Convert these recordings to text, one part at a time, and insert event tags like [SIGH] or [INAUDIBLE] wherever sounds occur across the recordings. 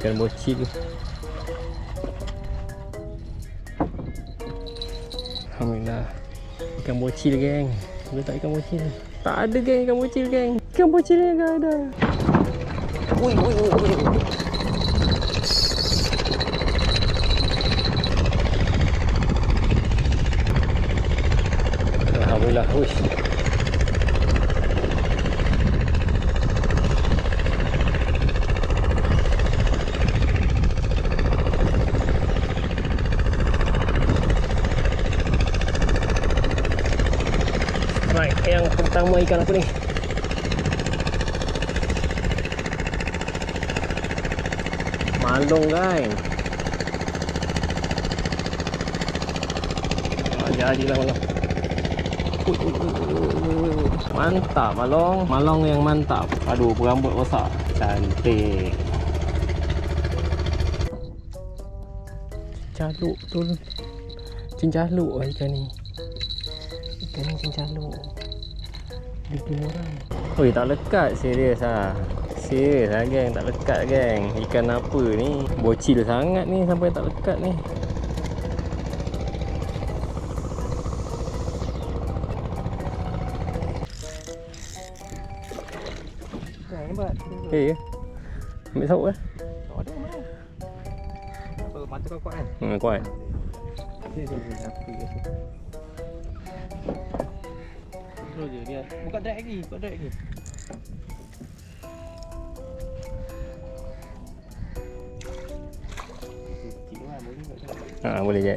Ikan bocil Alhamdulillah. Ikan bocil geng. Boleh tak ikan bocil Tak ada geng ikan bocil geng. Ikan bocil ni tak ada. Ui ui ui ui Alhamdulillah Uish Right, yang pertama ikan apa ni? Malung guys. Ah, jadilah malung. Mantap malong. Malong yang mantap. Aduh, berambut rosak. Cantik. Cincaluk betul. Cincaluk lah ikan ni. Ikan ni cincaluk. Dia orang. Oi, tak lekat serius ah. Serius lah geng, tak lekat geng. Ikan apa ni? Bocil sangat ni sampai tak lekat ni. Hebat. Eh, ya. Ambil sawuk ke? Tak ada mana. Apa mata kau kuat kan? Hmm, kuat. Dia dia dia Terus je dia. Buka drag lagi, buka drag lagi. Ha, boleh je.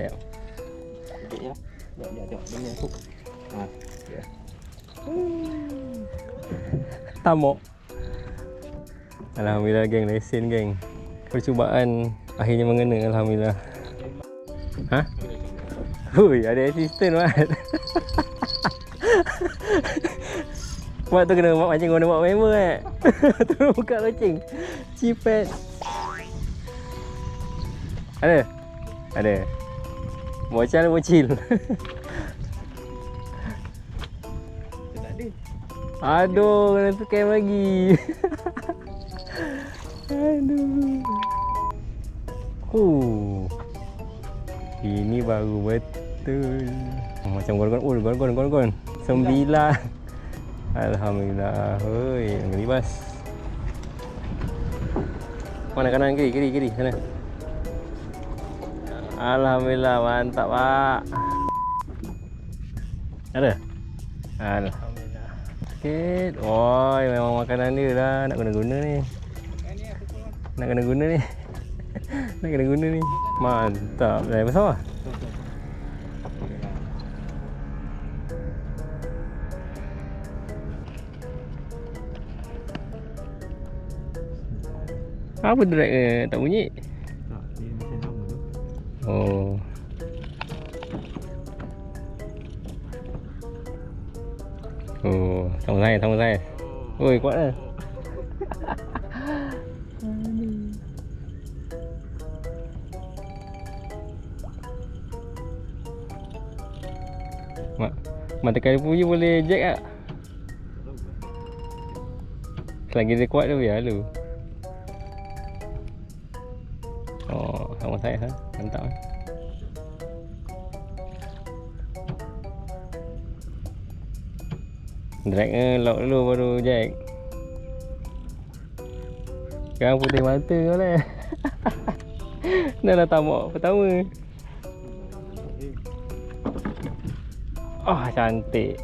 Sikit je lah. Jap, jap, jap. Punya hook. Ha, ya. Tamok. Alhamdulillah geng, lesen geng. Percubaan akhirnya mengena alhamdulillah. Ha? Hui, ada assistant Mat. [LAUGHS] Mat tu kena mak mancing guna mak member eh. [LAUGHS] Terus buka loceng. Cipet. Ada? Ada. Bocil bocil. Aduh, kena tukar lagi. Aduh. Uh. Ini baru betul. Macam gon-gon, oh, gon-gon, gon-gon. Sembilan. Alhamdulillah. Hoi, ngelibas. Mana kanan kiri, kiri, kiri sana. Alhamdulillah, mantap, Pak. Ada? Alhamdulillah. Sikit. Oi, memang makanan dia lah. Nak ni. Kan ni. Nak kena guna ni. Nak kena guna ni. [LAUGHS] Mantap. Dah besar lah. Apa drag ke? Tak bunyi? Tak, dia macam lama tu. Oh. Oh, sama saya, sama saya. Oi, kuat lah. [LAUGHS] Mak, mata kali punya boleh jack tak? Selagi dia kuat tu biar lu. Oh, sama saya ha. Mantap. eh. Drag ke lock dulu baru jack. Sekarang putih mata kau lah. Dah dah tamak pertama. Ah, cantik.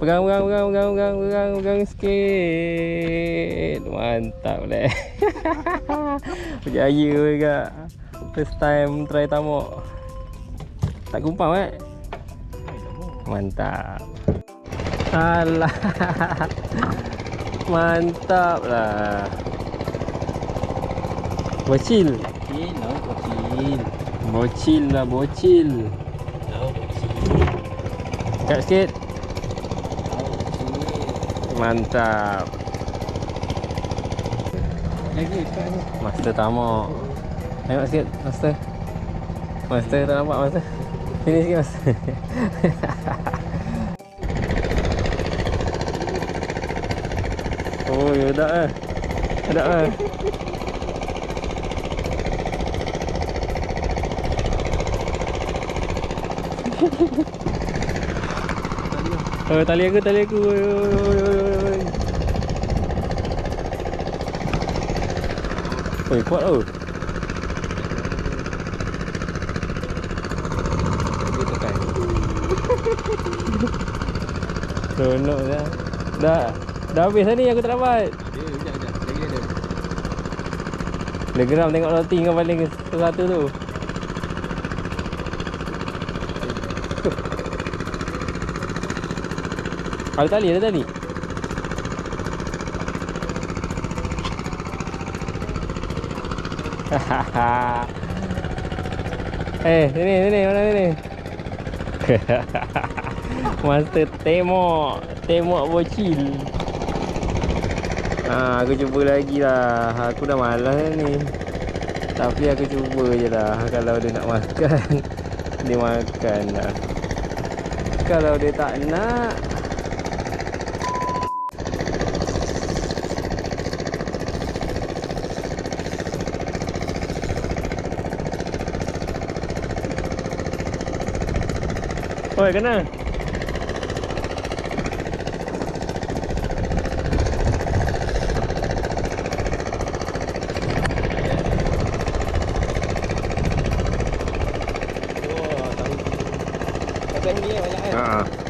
Pegang, pegang, pegang, pegang, pegang, pegang, pegang sikit. Mantap leh. [LAUGHS] Berjaya juga. First time try tamak. Tak gumpam eh? Mantap. Alah. [LAUGHS] Mantap lah. Bocil. Kecil. Bocil lah, bocil. Laut kecil. Kat sikit. Mantap. Lagi. Master tamak. Tengok sikit, Master. Master tak nampak, Master. Sini sikit, Master. [LAUGHS] oh, ya dah eh. Sedap lah. [LAUGHS] Oh, tali aku, tali aku. Oi, oi, oi, Oi, kuat tau. Dia [LAUGHS] tekan. Seronok dah. Dah. Dah habis dah ni aku tak dapat. Dia sekejap sekejap. Lagi ada. Dia geram tengok roti kau paling satu tu. [LAUGHS] Ada tali, ada tali. [LAUGHS] eh, sini, sini, mana sini? [LAUGHS] Monster tembok, tembok bocil. Ha, aku cuba lagi lah. Aku dah malas dah ni. Tapi aku cuba je lah. Kalau dia nak makan, [LAUGHS] dia makan lah. Kalau dia tak nak, Ha.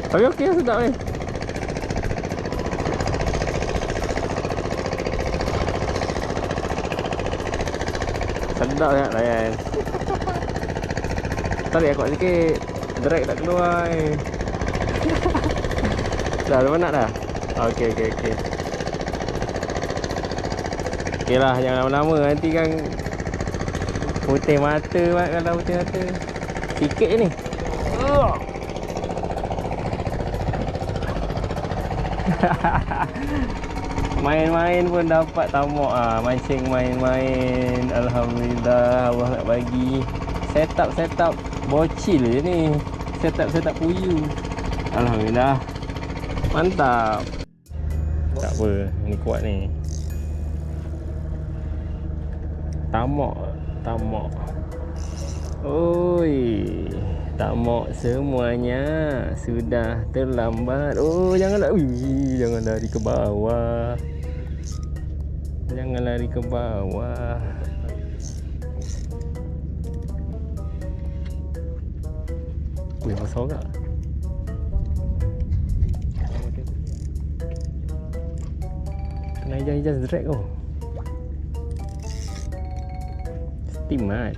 Tapi okey lah sedap ni. Sedap sangat layan. Tarik aku sikit. Drag tak keluar ni. dah, dah penat dah? Okey, okey, okey. Okey lah, jangan lama-lama. Nanti kan putih mata mat kalau putih mata. Sikit je ni. [LAUGHS] Main-main pun dapat tamok ah. Mancing main-main. Alhamdulillah Allah nak bagi. Setup setup bocil je ni. Setup setup puyu. Alhamdulillah. Mantap. Tak apa, ni kuat ni. Tamok, tamok. Oi, tamok semuanya sudah terlambat. Oh, jangan lari, jangan lari ke bawah. Jangan lari ke bawah. Wih, besar tak? Kena hijau-hijau drag oh. Steam mat.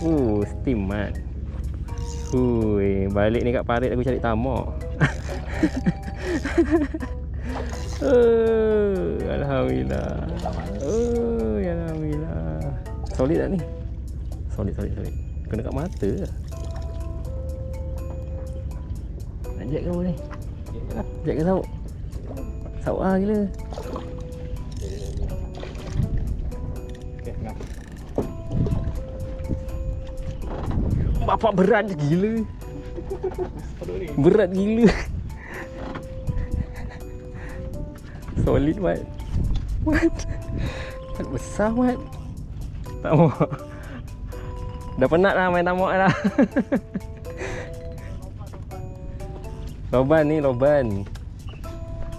Uh, steam mat. Hui, balik ni kat parit aku cari tamak. uh, [LAUGHS] Alhamdulillah. Oh, Alhamdulillah. Solid tak ni? Solid, solid, solid. Kena kat mata lah. Jet apa ni? Jet ke sauk? Sauk lah gila. Bapak berat gila. Berat gila. Solid mat. Mat. Tak besar mat. Tak mau. Dah penat lah main tamak dah. [LAUGHS] loban ni loban.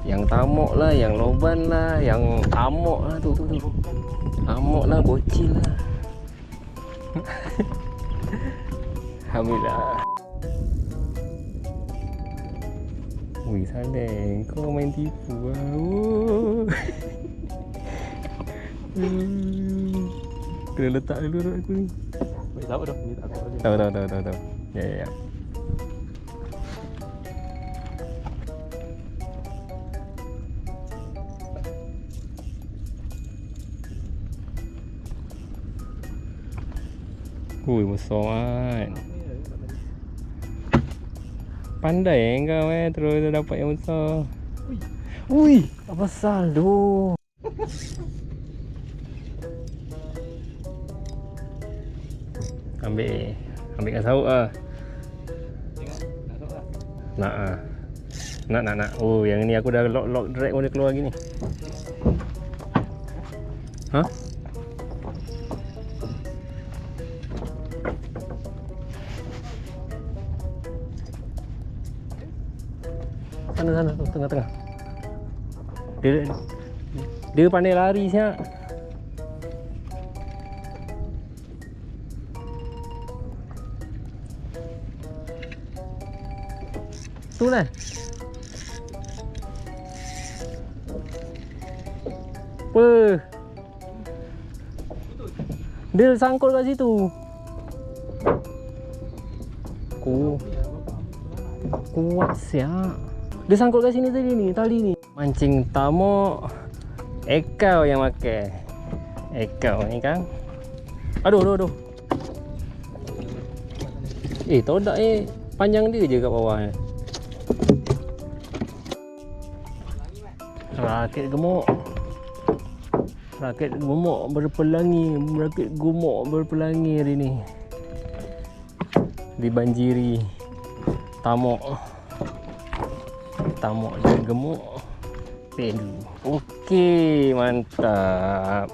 Yang tamok lah, yang loban lah, yang amok lah tu tu tu. Amok lah, bocil lah. [LAUGHS] Alhamdulillah. Wih, Saleh, kau main tipu lah. Oh. [LAUGHS] Kena letak dulu rod aku ni. Baik tahu dah. Ni tak tahu dia. Tahu, tahu, tahu, tahu, tahu. Ya, ya, ya. Ui, besar kan. Pandai eh kau eh terus dapat yang besar. Ui, apa besar tu? Ambil lah Tengok. Tak tahu lah. Nak ah. Nak nak nak Oh yang ni aku dah lock lock drag dia keluar lagi ni Ha? Sana sana tu tengah-tengah. Dia dia pandai lari siap. Tu lah. Apa? Dia sangkut kat situ. Ku. Kuat siap. Dia sangkut kat sini tadi ni, tali ni. Mancing tamuk. Ekau yang makan. Ekau ni kan. Aduh, aduh, aduh. Eh, todak eh. Panjang dia je kat bawah ni. Rakit gemuk. Rakit gemuk berpelangi. Rakit gemuk berpelangi hari ni. Dibanjiri tamuk. Tamuk dan gemuk. Pelu. Okey, mantap.